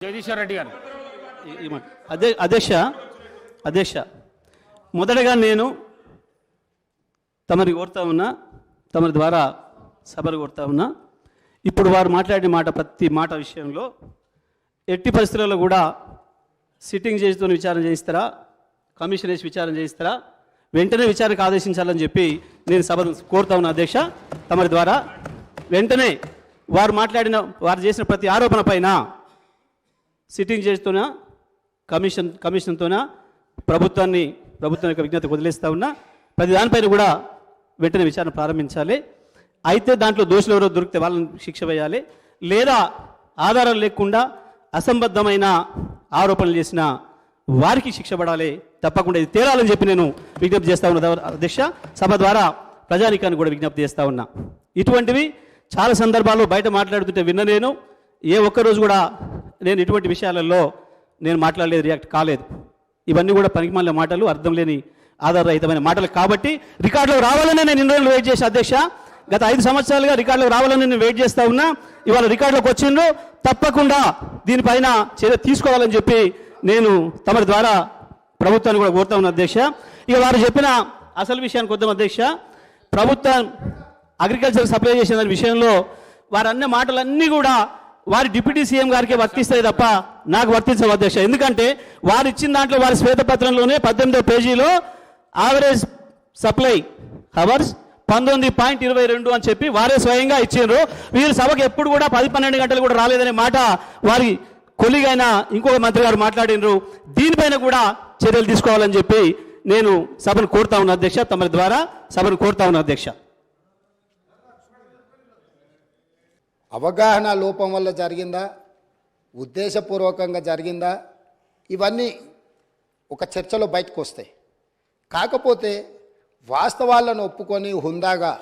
జగదీశ్వర్ రెడ్డి గారు. అదే అధ్యక్ష అధ్యక్ష మొదటగా నేను తమరి కోరుతా ఉన్నా తమరి ద్వారా సభలు కోరుతా ఉన్నా ఇప్పుడు వారు మాట్లాడిన మాట ప్రతి మాట విషయంలో ఎట్టి పరిస్థితుల్లో కూడా సిట్టింగ్ చేస్తూనే విచారణ చేయిస్తారా? కమిషన్ వేసి విచారణ చేయిస్తారా? వెంటనే విచారణకు ఆదేశించాలని చెప్పి నేను సభను కోరుతా ఉన్నా అధ్యక్ష. తమరి ద్వారా వెంటనే వారు మాట్లాడిన వారు చేసిన ప్రతి ఆరోపణ పైన సిట్టింగ్ జడ్జితోనా కమిషన్ కమిషన్తోనా ప్రభుత్వాన్ని ప్రభుత్వం యొక్క విజ్ఞత వదిలేస్తూ ఉన్నా ప్రతి దానిపైన కూడా వెంటనే విచారణ ప్రారంభించాలి. అయితే దాంట్లో దోషులు ఎవరో దొరికితే వాళ్ళని శిక్ష వేయాలి. లేదా ఆధారాలు లేకుండా అసంబద్ధమైన ఆరోపణలు చేసిన వారికి శిక్ష పడాలి. తప్పకుండా ఇది తేలాలని చెప్పి నేను విజ్ఞప్తి చేస్తా ఉన్నా. అధ్యక్ష సభ ద్వారా ప్రజానికాన్ని కూడా విజ్ఞప్తి చేస్తా ఉన్నా. ఇటువంటివి చాలా సందర్భాల్లో బయట మాట్లాడుతుంటే విన్న నేను. ఏ ఒక్కరోజు కూడా నేను ఇటువంటి విషయాలలో నేను మాట్లాడలేదు రియాక్ట్ కాలేదు. ఇవన్నీ కూడా పనికిమాలిన మాటలు అర్థం లేని ఆధారరహితమైన మాటలు కాబట్టి రికార్డులో రావాలనే నేను ఇన్ని రోజులు వెయిట్ చేసి అధ్యక్ష. గత ఐదు సంవత్సరాలుగా రికార్డులో రావాలని నేను వెయిట్ చేస్తా ఉన్నా. ఇవాళ రికార్డులోకి వచ్చిండ్రు. తప్పకుండా దీనిపైన చర్య తీసుకోవాలని చెప్పి నేను తమరి ద్వారా ప్రభుత్వాన్ని కూడా కోరుతా ఉన్నా అధ్యక్ష. ఇక వారు చెప్పిన అసలు విషయానికి వద్దాం అధ్యక్ష. ప్రభుత్వం అగ్రికల్చర్ సప్లై చేసిన విషయంలో వారన్న మాటలన్నీ కూడా వారి డిప్యూటీ సీఎం గారికి వర్తిస్తాయి తప్ప నాకు వర్తించవు అధ్యక్ష. ఎందుకంటే వారు ఇచ్చిన దాంట్లో వారి శ్వేతపత్రంలోనే పద్దెనిమిదో పేజీలో యావరేజ్ సప్లై హవర్స్ పంతొమ్మిది పాయింట్ ఇరవై రెండు అని చెప్పి వారే స్వయంగా ఇచ్చిండ్రు. వీరు సభకు ఎప్పుడు కూడా పది పన్నెండు గంటలు కూడా రాలేదనే మాట వారి కొలిగైన ఇంకొక మంత్రి గారు మాట్లాడినరు దీనిపైన కూడా చర్యలు తీసుకోవాలని చెప్పి నేను సభను కోరుతా ఉన్నా అధ్యక్ష. తమరి ద్వారా సభను కోరుతా ఉన్నా అధ్యక్ష. అవగాహన లోపం వల్ల జరిగిందా? ఉద్దేశపూర్వకంగా జరిగిందా? ఇవన్నీ ఒక చర్చలో బయటకు వస్తాయి. కాకపోతే వాస్తవాలను ఒప్పుకొని హుందాగా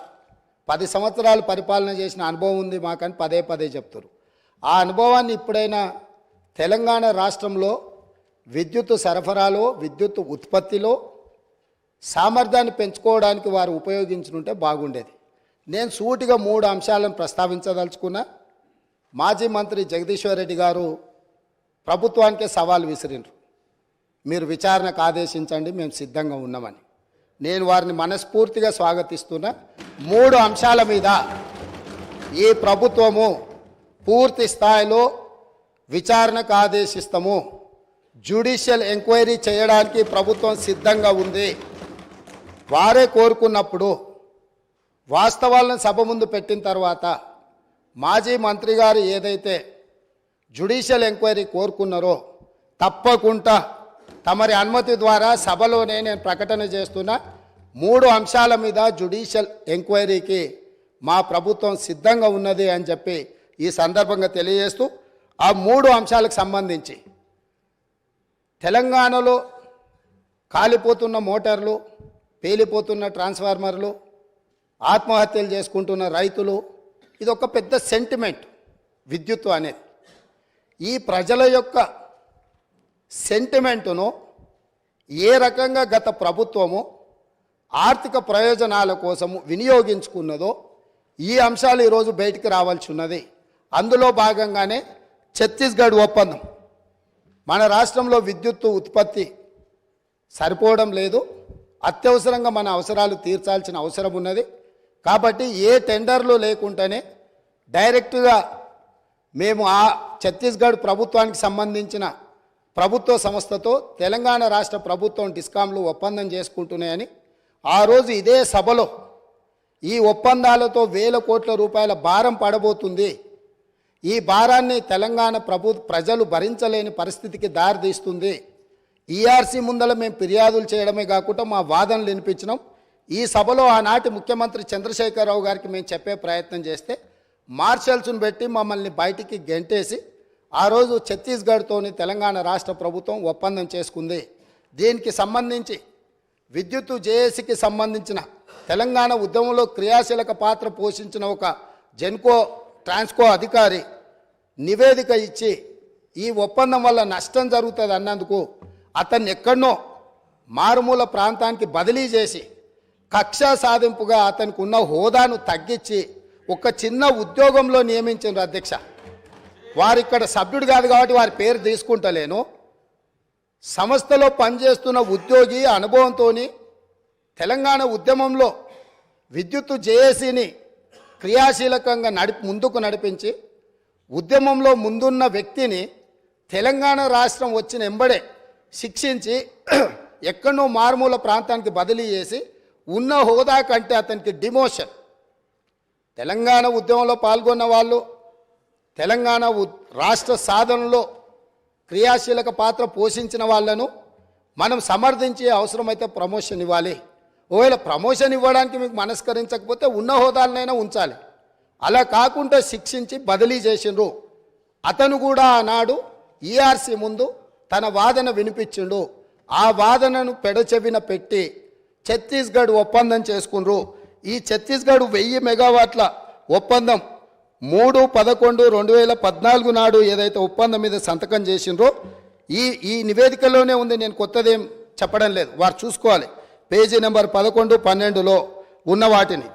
పది సంవత్సరాలు పరిపాలన చేసిన అనుభవం ఉంది మాకని పదే పదే చెప్తారు ఆ అనుభవాన్ని ఇప్పుడైనా తెలంగాణ రాష్ట్రంలో విద్యుత్ సరఫరాలో విద్యుత్ ఉత్పత్తిలో సామర్థ్యాన్ని పెంచుకోవడానికి వారు ఉపయోగించుంటే బాగుండేది. నేను సూటిగా మూడు అంశాలను ప్రస్తావించదలుచుకున్నా. మాజీ మంత్రి జగదీశ్వర్ రెడ్డి గారు ప్రభుత్వానికే సవాల్ విసిరిండ్రు మీరు విచారణకు ఆదేశించండి మేము సిద్ధంగా ఉన్నామని. నేను వారిని మనస్ఫూర్తిగా స్వాగతిస్తున్నా. మూడు అంశాల మీద ఈ ప్రభుత్వము పూర్తి స్థాయిలో విచారణకు ఆదేశిస్తాము. జ్యుడిషియల్ ఎంక్వైరీ చేయడానికి ప్రభుత్వం సిద్ధంగా ఉంది. వారే కోరుకున్నప్పుడు వాస్తవాలను సభ ముందు పెట్టిన తర్వాత మాజీ మంత్రి గారు ఏదైతే జ్యుడిషియల్ ఎంక్వైరీ కోరుకున్నారో తప్పకుండా తమరి అనుమతి ద్వారా సభలోనే నేను ప్రకటన చేస్తున్న. మూడు అంశాల మీద జ్యుడిషియల్ ఎంక్వైరీకి మా ప్రభుత్వం సిద్ధంగా ఉన్నది అని చెప్పి ఈ సందర్భంగా తెలియజేస్తూ ఆ మూడు అంశాలకు సంబంధించి తెలంగాణలో కాలిపోతున్న మోటార్లు పేలిపోతున్న ట్రాన్స్ఫార్మర్లు ఆత్మహత్యలు చేసుకుంటున్న రైతులు ఇది ఒక పెద్ద సెంటిమెంట్ విద్యుత్ అనేది. ఈ ప్రజల యొక్క సెంటిమెంటును ఏ రకంగా గత ప్రభుత్వము ఆర్థిక ప్రయోజనాల కోసము వినియోగించుకున్నదో ఈ అంశాలు ఈరోజు బయటికి రావాల్సి ఉన్నది అందులో భాగంగానే ఛత్తీస్గఢ్ ఒప్పందం. మన రాష్ట్రంలో విద్యుత్తు ఉత్పత్తి సరిపోవడం లేదు. అత్యవసరంగా మన అవసరాలు తీర్చాల్సిన అవసరం ఉన్నది. కాబట్టి ఏ టెండర్లు లేకుండానే డైరెక్ట్గా మేము ఆ ఛత్తీస్గఢ్ ప్రభుత్వానికి సంబంధించిన ప్రభుత్వ సంస్థతో తెలంగాణ రాష్ట్ర ప్రభుత్వం డిస్కాంలు ఒప్పందం చేసుకుంటున్నాయని ఆ రోజు ఇదే సభలో ఈ ఒప్పందాలతో వేల కోట్ల రూపాయల భారం పడబోతుంది. ఈ భారాన్ని తెలంగాణ ప్రభు ప్రజలు భరించలేని పరిస్థితికి దారితీస్తుంది. ఈఆర్సీ ముందల మేము ఫిర్యాదులు చేయడమే కాకుండా మా వాదనలు వినిపించినాం. ఈ సభలో ఆనాటి ముఖ్యమంత్రి చంద్రశేఖరరావు గారికి మేము చెప్పే ప్రయత్నం చేస్తే మార్షల్స్ను పెట్టి మమ్మల్ని బయటికి గెంటేసి ఆ రోజు ఛత్తీస్గఢ్తోని తెలంగాణ రాష్ట్ర ప్రభుత్వం ఒప్పందం చేసుకుంది. దీనికి సంబంధించి విద్యుత్తు జేఏసీకి సంబంధించిన తెలంగాణ ఉద్యమంలో క్రియాశీలక పాత్ర పోషించిన ఒక జెన్కో ట్రాన్స్కో అధికారి నివేదిక ఇచ్చి ఈ ఒప్పందం వల్ల నష్టం జరుగుతుంది అన్నందుకు అతన్ని ఎక్కడనో మారుమూల ప్రాంతానికి బదిలీ చేసి కక్ష సాధింపుగా అతనికి ఉన్న హోదాను తగ్గించి ఒక చిన్న ఉద్యోగంలో నియమించారు అధ్యక్ష. వారు ఇక్కడ సభ్యుడు కాదు కాబట్టి వారి పేరు తీసుకుంటలేను. సంస్థలో పనిచేస్తున్న ఉద్యోగి అనుభవంతో తెలంగాణ ఉద్యమంలో విద్యుత్తు జేఏసీని క్రియాశీలకంగా నడిపి ముందుకు నడిపించి ఉద్యమంలో ముందున్న వ్యక్తిని తెలంగాణ రాష్ట్రం వచ్చిన ఎంబడే శిక్షించి ఎక్కడో మారుమూల ప్రాంతానికి బదిలీ చేసి ఉన్న హోదా కంటే అతనికి డిమోషన్. తెలంగాణ ఉద్యమంలో పాల్గొన్న వాళ్ళు తెలంగాణ రాష్ట్ర సాధనలో క్రియాశీలక పాత్ర పోషించిన వాళ్ళను మనం సమర్థించే అవసరమైతే ప్రమోషన్ ఇవ్వాలి. ఒకవేళ ప్రమోషన్ ఇవ్వడానికి మీకు మనస్కరించకపోతే ఉన్న హోదాలనైనా ఉంచాలి. అలా కాకుండా శిక్షించి బదిలీ చేసిండ్రు. అతను కూడా ఆనాడు ఈఆర్సీ ముందు తన వాదన వినిపించిండు. ఆ వాదనను పెడచెవిన పెట్టి ఛత్తీస్గఢ్ ఒప్పందం చేసుకుండ్రు ఈ ఛత్తీస్గఢ్ వెయ్యి మెగావాట్ల ఒప్పందం మూడు పదకొండు రెండు వేల పద్నాలుగు నాడు ఏదైతే ఒప్పందం మీద సంతకం చేసిండ్రో ఈ ఈ నివేదికలోనే ఉంది నేను కొత్తదేం చెప్పడం లేదు. వారు చూసుకోవాలి. పేజీ నెంబర్ పదకొండు పన్నెండులో ఉన్న వాటిని.